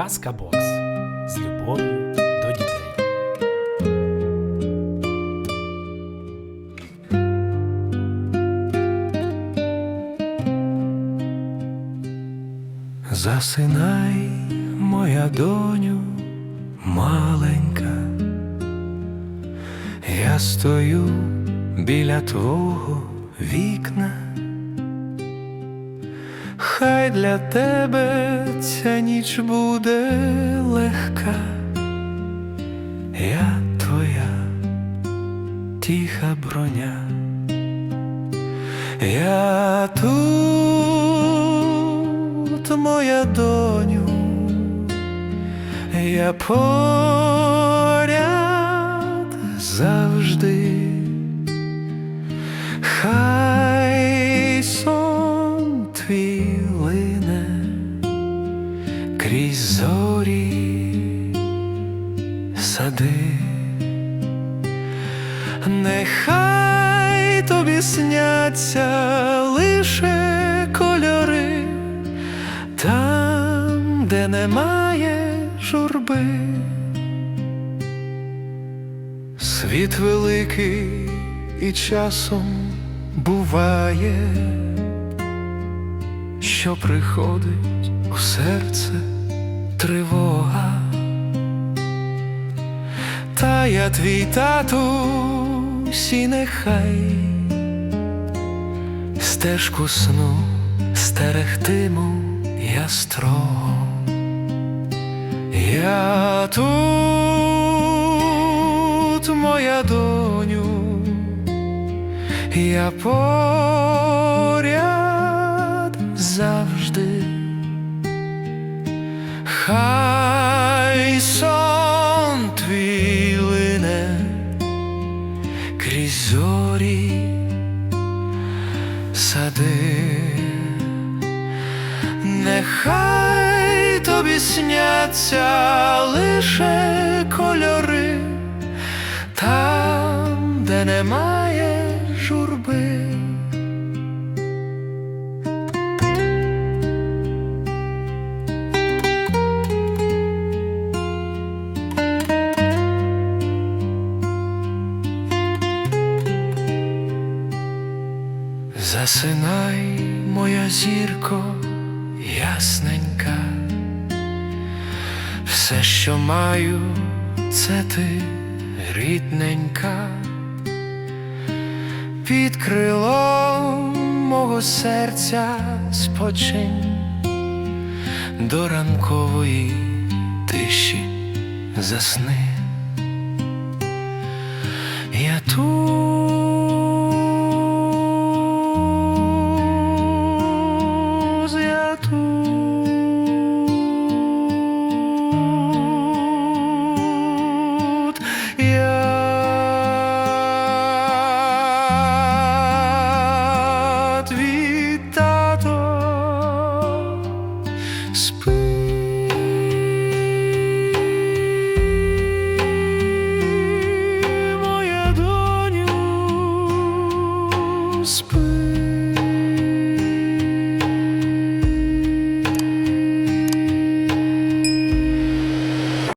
Казка Бокс з любов'ю до дітей. Засинай, моя доню маленька, я стою біля твого вікна. Хай для тебе ця ніч буде легка, я твоя тиха броня, я тут, моя доню, я поряд сади, нехай тобі сняться лише кольори, там, де немає журби. Світ великий і часом буває, що приходить у серце тривога, я твій татусь і нехай стежку сну стерегтиму я строго. Я тут, моя доню, я поряд завжди. Хай сон зорі сади. Нехай тобі сняться лише кольори, там, де немає журби. Засинай, моя зірко ясненька, все, що маю, це ти рідненька, під крилом мого серця спочинь до ранкової тиші. Засни.